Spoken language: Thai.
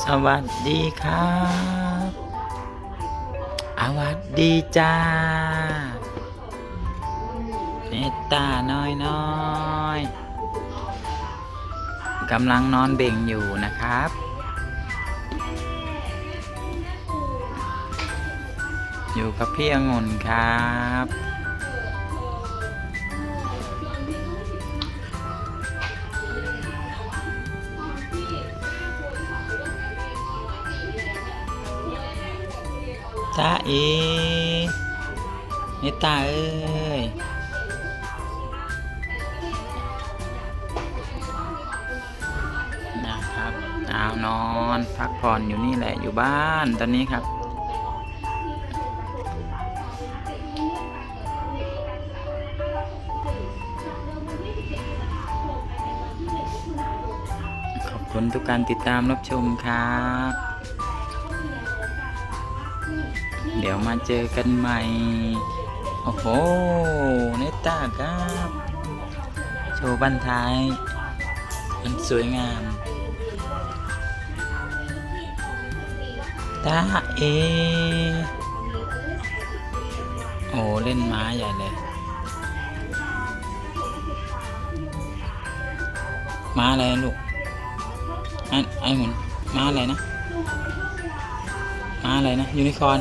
สวัสดีครับอาวัสดีจ้าเมตตาน้อยน้อยกำลังนอนเบ่งอยู่นะครับ อยู่กับพี่องุ่นครับ จ้าเอเมตตาเอ้ยนะครับเอานอนพักผ่อนอยู่นี่แหละอยู่บ้านตอนนี้ครับขอบคุณทุกการติดตามรับชมครับ เดี๋ยวมาเจอกันใหม่ โอ้โห เนต้าครับ โชว์บันท้าย มันสวยงามตาเอ โอ้ เล่นม้าใหญ่เลย ม้าอะไรลูกไอ้ไอ้หมุนม้าอะไรนะ ม้าอะไรนะ ยูนิคอร์น